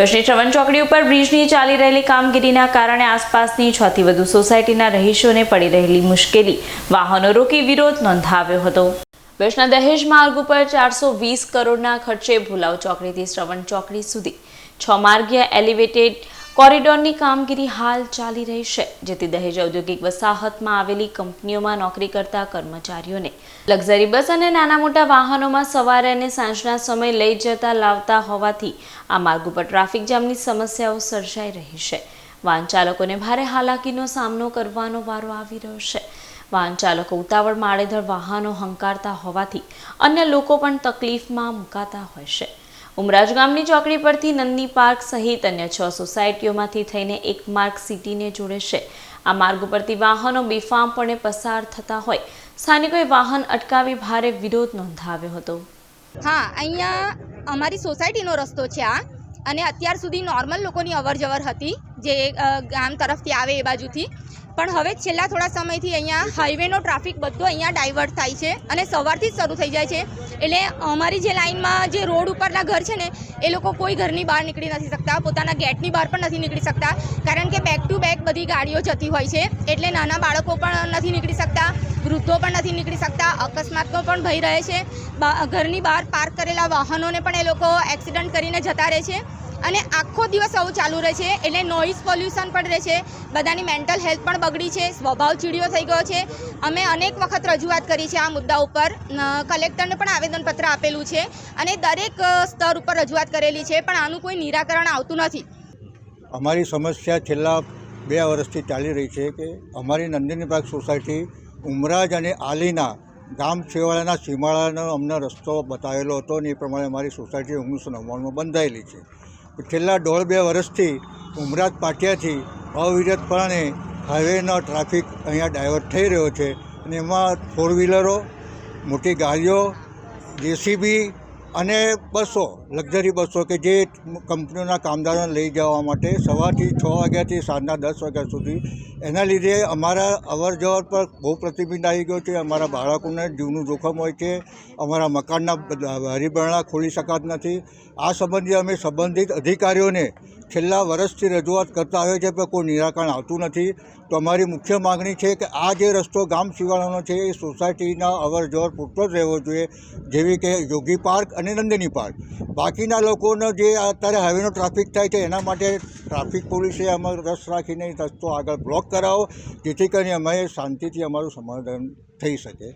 કચ્છની શ્રવણ ચોકડી ઉપર બ્રિજની ચાલી રહેલી કામગીરીના કારણે આસપાસની છ થી વધુ સોસાયટીના રહીશોને પડી રહેલી મુશ્કેલી. વાહનો રોકી વિરોધ નોંધાવ્યો હતો. કચ્છના દહેજ માર્ગ ઉપર ચારસો વીસ કરોડના ખર્ચે ભુલાવ ચોકડીથી શ્રવણ ચોકડી સુધી. છ માર્ગીય એલિવેટેડ કોરિડોરની કામગીરી હાલ ચાલી રહી છે, જેથી દહેજ ઔદ્યોગિક વસાહતમાં આવેલી કંપનીઓમાં નોકરી કરતા કર્મચારીઓને લક્ઝરી બસ અને નાના મોટા વાહનોમાં સવારે અને સાંજના સમય લઈ જતા લાવતા હોવાથી આ માર્ગ ઉપર ટ્રાફિક જામની સમસ્યાઓ સર્જાઈ રહી છે. વાહન ચાલકોને ભારે હાલાકીનો સામનો કરવાનો વારો આવી રહ્યો છે. વાહન ચાલકો ઉતાવળમાં આડેધડ વાહનો હંકારતા હોવાથી અન્ય લોકો પણ તકલીફમાં મુકાતા હોય છે. ઉમરાજ ગામની ચોકડી પરથી નંદી પાર્ક સહિત અન્ય છ સોસાયટીઓમાંથી થઈને એક માર્ગ સિટીને જોડે છે. આ માર્ગ ઉપરથી વાહનો બેફામપણે પસાર થતા હોય. સ્થાનિકોએ વાહન અટકાવી ભારે વિરોધ નોંધાવ્યો હતો. હા, અહીંયા અમારી સોસાયટીનો રસ્તો છે આ. અને અત્યાર સુધી નોર્મલ લોકોની અવર હતી જે ગામ તરફથી આવે એ બાજુથી. પણ હવે છેલ્લા થોડા સમયથી અહીંયા હાઈવેનો ટ્રાફિક બધો અહીંયા ડાયવર્ટ થાય છે અને સવારથી જ શરૂ થઈ જાય છે. એટલે અમારી જે લાઇનમાં જે રોડ ઉપરના ઘર છે ને, એ લોકો કોઈ ઘરની બહાર નીકળી નથી શકતા, પોતાના ગેટની બહાર પણ નથી નીકળી શકતા, કારણ કે બેક ટુ બેક બધી ગાડીઓ જતી હોય છે, એટલે નાના બાળકો પણ નથી નીકળી શકતા, વૃદ્ધો પણ નથી નીકળી શકતા અકસ્માતનો પણ ભય રહે છે. ઘરની બહાર પાર્ક કરેલા વાહનોને પણ એ લોકો એક્સિડન્ટ કરીને જતા રહે છે. અને આખો દિવસ આવું ચાલુ રહે છે. એટલે નોઇઝ પોલ્યુશન પણ રહે છે. બધાની મેન્ટલ હેલ્થ પણ બગડી છે. સ્વભાવ ચીડિયો થઈ ગયો છે. અમે અનેક વખત રજૂઆત કરી છે આ મુદ્દા ઉપર. કલેક્ટરને પણ આવેદનપત્ર આપેલું છે અને દરેક સ્તર ઉપર રજૂઆત કરેલી છે, પણ આનું કોઈ નિરાકરણ આવતું નથી. અમારી સમસ્યા છેલ્લા બે વર્ષથી ચાલી રહી છે કે અમારી નંદિની પાર્ક સોસાયટી ઉમરાજ અને આલીના ગામ છેવાડાના સીમાડાનો અમને રસ્તો બતાવેલો હતો અને એ પ્રમાણે અમારી સોસાયટી ઓગણીસો નવ્વાણુંમાં બંધાયેલી છે. છેલ્લા દોઢ બે વર્ષથી ઉમરાજ પાટિયાથી અવિરતપણે હાઈવેનો ટ્રાફિક અહીંયા ડાયવર્ટ થઈ રહ્યો છે. અને એમાં ફોર વ્હીલરો મોટી ગાડીઓ જેસીબી અને બસો, લક્ઝરી બસો કે જે કંપનીઓના કામદારોને લઈ જવા માટે સવારથી છ વાગ્યાથી સાંજના દસ વાગ્યા સુધી, એના લીધે અમારા અવર જવર પર બહુ પ્રતિબિંબ આવી ગયો છે. અમારા બાળકોને જીવનું જોખમ હોય છે. અમારા મકાનના હરિબરણા ખોલી શકાત નથી. આ સંબંધે અમે સંબંધિત અધિકારીઓને છેલ્લા વર્ષથી રજૂઆત કરતા આવ્યો છે પણ કોઈ નિરાકરણ આવતું નથી. તો અમારી મુખ્ય માગણી છે કે આ જે રસ્તો ગામ સિવાળાનો છે, એ સોસાયટીના અવર જવર પૂરતો જ રહેવો જોઈએ. જેવી કે યોગી પાર્ક અને નંદિની પાર્ક. બાકીના લોકોનો જે અત્યારે હાઈવેનો ટ્રાફિક થાય છે, એના માટે ટ્રાફિક પોલીસે અમારો રસ રાખીને રસ્તો આગળ બ્લોક કરાવો, જેથી કરીને અમે શાંતિથી અમારું સમાધાન થઈ શકે.